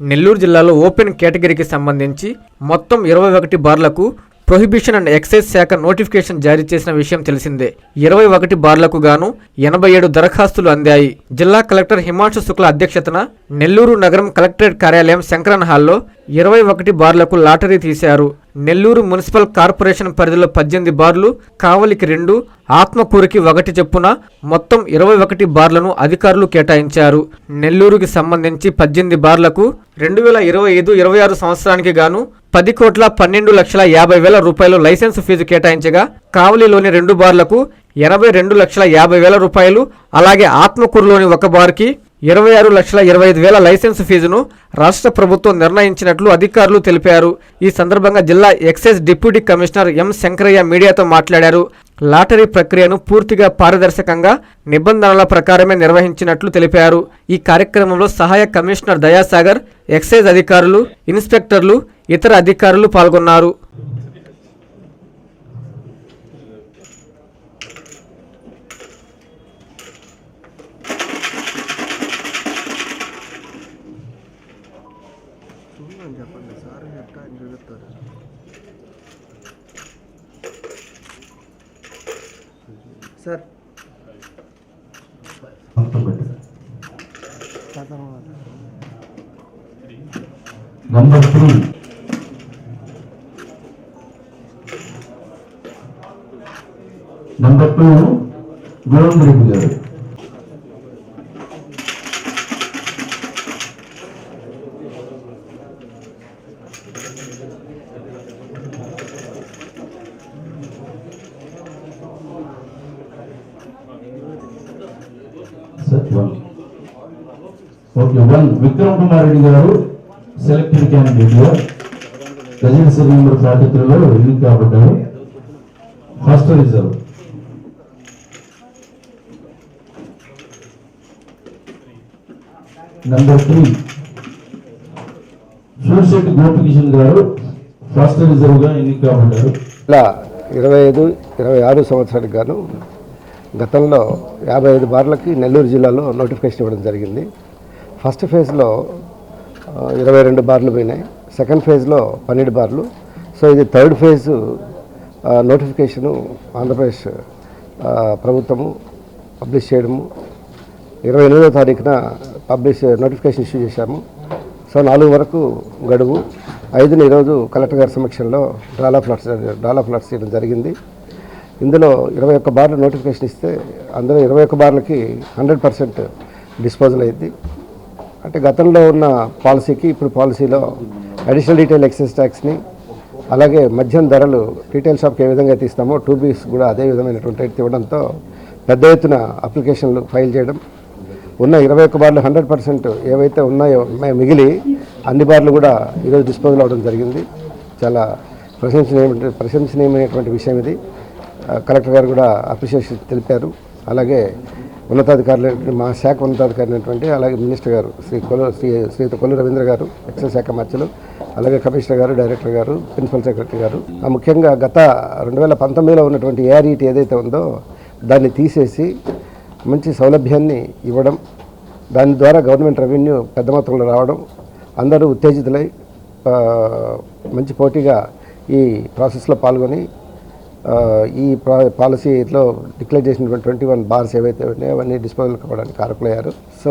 నెల్లూరు జిల్లాలో ఓపెన్ కేటగిరీకి సంబంధించి మొత్తం ఇరవై ఒకటి బార్లకు ప్రొహిబిషన్ అండ్ ఎక్సైజ్ శాఖ నోటిఫికేషన్ జారీ చేసిన విషయం తెలిసిందే. ఇరవై ఒకటి బార్లకు గాను ఎనభై ఏడు దరఖాస్తులు అందాయి. జిల్లా కలెక్టర్ హిమాంశు శుక్ల అధ్యక్షతన నెల్లూరు నగరం కలెక్టరేట్ కార్యాలయం శంకరన్ హాల్లో ఇరవై ఒకటి బార్లకు లాటరీ తీశారు. నెల్లూరు మున్సిపల్ కార్పొరేషన్ పరిధిలో పద్దెనిమిది బార్లు కావలికి రెండు ఆత్మకూరుకి ఒకటి చెప్పున మొత్తం ఇరవై ఒకటి బార్లను అధికారులు కేటాయించారు. నెల్లూరుకి సంబంధించి పద్దెనిమిది బార్లకు రెండు వేల ఇరవై ఐదు ఇరవై ఆరు సంవత్సరానికి గాను పది కోట్ల పన్నెండు లక్షల యాభై వేల రూపాయలు లైసెన్స్ ఫీజు కేటాయించగా కావలిలోని రెండు బార్లకు ఎనభై రెండు లక్షల యాభై వేల రూపాయలు అలాగే ఆత్మకూరులోని ఒక బార్కి ఇరవై ఆరు లక్షల ఇరవై ఐదు వేల లైసెన్స్ ఫీజును రాష్ట్ర ప్రభుత్వం నిర్ణయించినట్లు అధికారులు తెలిపారు. ఈ సందర్భంగా జిల్లా excise deputy commissioner M Shankaraiah మీడియాతో మాట్లాడారు. లాటరీ ప్రక్రియను పూర్తిగా పారదర్శకంగా నిబంధనల ప్రకారమే నిర్వహించినట్లు తెలిపారు. ఈ కార్యక్రమంలో సహాయ కమిషనర్ దయాసాగర్ ఎక్సైజ్ అధికారులు ఇన్స్పెక్టర్లు ఇతర అధికారులు పాల్గొన్నారు. చెప్పండి సార్. చెప్తా ఆయన చూపిస్తారు sir number three number two Govind Reddy garu sir one okay one Vikram Kumar Reddy garu selected క్యాండిడేట్గా residency number forty త్రీలో ఎన్నిక కాబడ్డారు first reserve number three Surshetti Gopikishan garu first రిజర్వ్గా ఎన్నిక కాబడ్డారు ఇలా ఇరవై ఐదు ఇరవై ఆరు సంవత్సరానికి గాను గతంలో యాభై ఐదు బార్లకి నెల్లూరు జిల్లాలో నోటిఫికేషన్ ఇవ్వడం జరిగింది. ఫస్ట్ ఫేజ్లో ఇరవై రెండు బార్లు పోయినాయి. సెకండ్ ఫేజ్లో పన్నెండు బార్లు. సో ఇది థర్డ్ ఫేజ్ నోటిఫికేషను ఆంధ్రప్రదేశ్ ప్రభుత్వము పబ్లిష్ చేయడము. ఇరవై ఎనిమిదో తారీఖున పబ్లిష్ నోటిఫికేషన్ ఇష్యూ చేశాము. సో నాలుగు వరకు గడువు. ఐదుని ఈరోజు కలెక్టర్ గారి సమక్షంలో డాలా ఫ్లాట్స్ డాలా ఫ్లాట్స్ చేయడం జరిగింది. ఇందులో ఇరవై ఒక్క బార్లు నోటిఫికేషన్ ఇస్తే అందులో ఇరవై ఒక్క బార్లకి హండ్రెడ్ పర్సెంట్ డిస్పోజల్ అయింది అంటే గతంలో ఉన్న పాలసీకి ఇప్పుడు పాలసీలో అడిషనల్ రీటైల్ ఎక్సైజ్ ట్యాక్స్ని అలాగే మద్యం ధరలు రీటైల్ షాప్కి ఏ విధంగా తీస్తామో టూ బీస్ కూడా అదే విధమైనటువంటి రేట్ ఇవ్వడంతో పెద్ద ఎత్తున అప్లికేషన్లు ఫైల్ చేయడం ఉన్న ఇరవై ఒక్క బార్లు హండ్రెడ్ పర్సెంట్ ఏవైతే ఉన్నాయో మిగిలి అన్ని బార్లు కూడా ఈరోజు డిస్పోజల్ అవడం జరిగింది. చాలా ప్రశంసనీయ ప్రశంసనీయమైనటువంటి విషయం ఇది. కలెక్టర్ గారు కూడా అప్రిషియేషన్ తెలిపారు. అలాగే ఉన్నతాధికారులు మా శాఖ ఉన్నతాధికారి అయినటువంటి అలాగే మినిస్టర్ గారు శ్రీ కొలు శ్రీ శ్రీయుత కొల్లు రవీంద్ర గారు ఎక్సైజ్ శాఖ మధ్యలో అలాగే కమిషనర్ గారు డైరెక్టర్ గారు ప్రిన్సిపల్ సెక్రటరీ గారు ఆ, ముఖ్యంగా గత రెండు వేల పంతొమ్మిదిలో ఉన్నటువంటి ఏఆర్ఈటీ ఏదైతే ఉందో దాన్ని తీసేసి మంచి సౌలభ్యాన్ని ఇవ్వడం దాని ద్వారా గవర్నమెంట్ రెవెన్యూ పెద్ద మొత్తంలో రావడం అందరూ ఉత్తేజితులై మంచి పోటీగా ఈ ప్రాసెస్లో పాల్గొని ఈ ప్రా పాలసీలో డిక్లేర్ చేసినటువంటి ట్వంటీ వన్ బార్స్ ఏవైతే ఉన్నాయో అవన్నీ డిస్పోజల్ కావడానికి కారకులయ్యారు. సో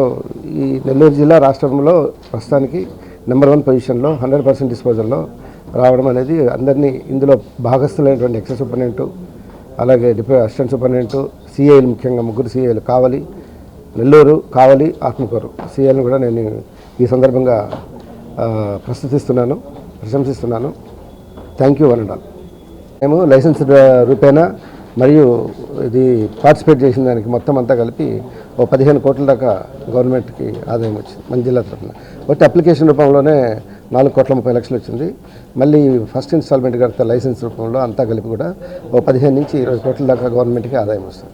ఈ నెల్లూరు జిల్లా రాష్ట్రంలో ప్రస్తుతానికి నెంబర్ వన్ పొజిషన్లో హండ్రెడ్ పర్సెంట్ డిస్పోజల్లో రావడం అనేది అందరినీ ఇందులో భాగస్థులైనటువంటి ఎక్సైజ్ సూపరింటెండెంట్ అలాగే డిప్యూ అసిస్టెంట్ సూపరింటెండెంట్ సిఐలు ముఖ్యంగా ముగ్గురు సిఐలు కావలి నెల్లూరు కావలి ఆత్మకూరు. సిఐలను కూడా నేను ఈ సందర్భంగా ప్రస్తుతిస్తున్నాను ప్రశంసిస్తున్నాను థ్యాంక్ యూ వన్ అండ్ మేము లైసెన్స్ రూపేణా మరియు ఇది పార్టిసిపేట్ చేసిన దానికి మొత్తం అంతా కలిపి ఓ పదిహేను కోట్ల దాకా గవర్నమెంట్కి ఆదాయం వచ్చింది మన జిల్లా తరఫున. ఒకటి అప్లికేషన్ రూపంలోనే నాలుగు కోట్ల ముప్పై లక్షలు వచ్చింది. మళ్ళీ ఫస్ట్ ఇన్స్టాల్మెంట్ కడితే లైసెన్స్ రూపంలో అంతా కలిపి కూడా ఓ పదిహేను నుంచి ఇరవై కోట్ల దాకా గవర్నమెంట్కి ఆదాయం వస్తుంది.